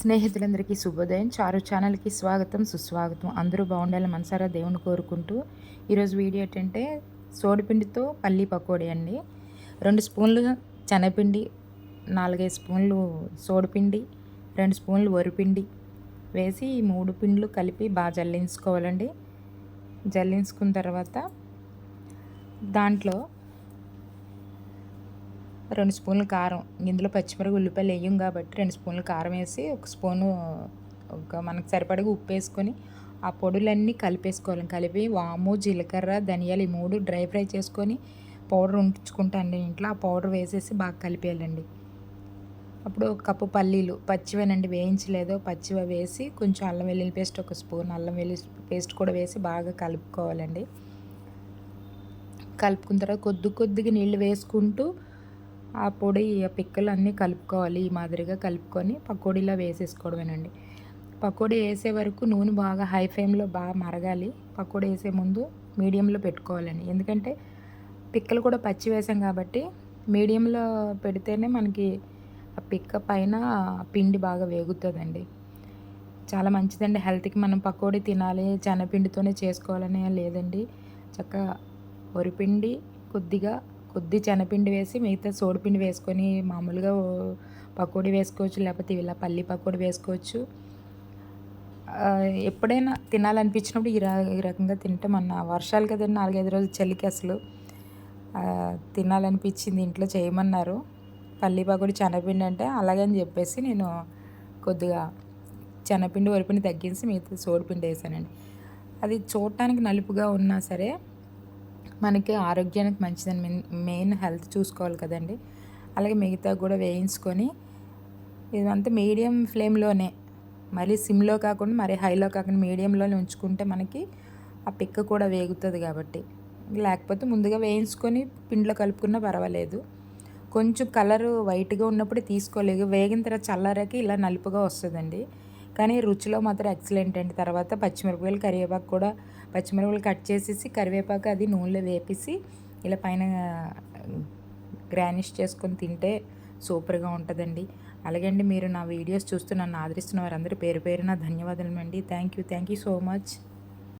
స్నేహితులందరికీ శుభోదయం. చారు ఛానల్కి స్వాగతం సుస్వాగతం. అందరూ బాగుండాలని మనసారా దేవుని కోరుకుంటూ ఈరోజు వీడియో ఏంటంటే సోడిపిండితో పల్లి పకోడీ అండి. రెండు స్పూన్లు శనగపిండి నాలుగైదు స్పూన్లు సోడిపిండి రెండు స్పూన్లు వరిపిండి వేసి ఈ మూడు పిండ్లు కలిపి బాగా జల్లించుకోవాలండి. జల్లించుకున్న తర్వాత దాంట్లో రెండు స్పూన్లు కారం. ఇందులో పచ్చిమిరప ఉల్లిపాయలు వేయం కాబట్టి రెండు స్పూన్లు కారం వేసి ఒక స్పూను ఒక మనకు సరిపడగా ఉప్పు వేసుకొని ఆ పొడులన్నీ కలిపేసుకోవాలి. కలిపి వాము జీలకర్ర ధనియాలు ఈ మూడు డ్రై ఫ్రై చేసుకొని పౌడర్ ఉంచుకుంటాను ఇంట్లో. ఆ పౌడర్ వేసేసి బాగా కలిపేయాలండి. అప్పుడు ఒక కప్పు పల్లీలు పచ్చివేనండి వేయించలేదో. పచ్చివ వేసి కొంచెం అల్లం వెల్లుల్లి పేస్ట్ ఒక స్పూన్ అల్లం వెల్లుల్లి పేస్ట్ కూడా వేసి బాగా కలుపుకోవాలండి. కలుపుకున్న తర్వాత కొద్ది కొద్దిగా నీళ్ళు వేసుకుంటూ ఆ పొడి ఆ పిక్కలు అన్నీ కలుపుకోవాలి. ఈ మాదిరిగా కలుపుకొని పకోడీలో వేసేసుకోవడమేనండి. పకోడీ వేసే వరకు నూనె బాగా హై ఫ్లేమ్లో బాగా మరగాలి. పకోడీ వేసే ముందు మీడియంలో పెట్టుకోవాలండి. ఎందుకంటే పిక్కలు కూడా పచ్చి వేసాం కాబట్టి మీడియంలో పెడితేనే మనకి ఆ పిక్క పైన పిండి బాగా వేగుతుందండి. చాలా మంచిదండి. హెల్త్కి మనం పకోడీ తినాలి శనగపిండితోనే చేసుకోవాలని లేదండి. చక్కగా వరిపిండి కొద్దిగా కొద్ది శనగపిండి వేసి మిగతా సోడిపిండి వేసుకొని మామూలుగా పకోడీ వేసుకోవచ్చు లేకపోతే ఇలా పల్లి పకోడీ వేసుకోవచ్చు. ఎప్పుడైనా తినాలనిపించినప్పుడు ఈ ఈ రకంగా తింటే. మన వర్షాలు కదండి నాలుగైదు రోజులు చలికి అసలు. తినాలనిపించింది ఇంట్లో చేయమన్నారు. పల్లి పకోడీ శనగపిండి అంటే అలాగని చెప్పేసి నేను కొద్దిగా శనపిండి వరిపిండి తగ్గించి మిగతా సోడిపిండి వేసానండి. అది చూడటానికి నలుపుగా ఉన్నా సరే మనకి ఆరోగ్యానికి మంచిదని మెయిన్ హెల్త్ చూసుకోవాలి కదండి. అలాగే మిగతా కూడా వేయించుకొని ఇదంతా మీడియం ఫ్లేమ్లోనే మరీ సిమ్లో కాకుండా మరీ హైలో కాకుండా మీడియంలోనే ఉంచుకుంటే మనకి ఆ పిక్క కూడా వేగుతుంది కాబట్టి. లేకపోతే ముందుగా వేయించుకొని పిండిలో కలుపుకున్నా పర్వాలేదు. కొంచెం కలర్ వైట్గా ఉన్నప్పుడు తీసుకోలేదు వేగిన తర్వాత చల్లారాక ఇలా నలుపుగా వస్తుందండి. కానీ రుచిలో మాత్రం ఎక్సలెంట్ అండి. తర్వాత పచ్చిమిరపకాయలు కరివేపాకు కూడా పచ్చిమిరపకాయలు కట్ చేసేసి కరివేపాకు అది నూనెలో వేపేసి ఇలా పైన గ్రానిష్ చేసుకొని తింటే సూపర్గా ఉంటుందండి. అలాగండి మీరు నా వీడియోస్ చూస్తూ నన్ను ఆదరిస్తున్న వారందరూ పేరు పేరున ధన్యవాదాలు అండి. Thank you thank you so much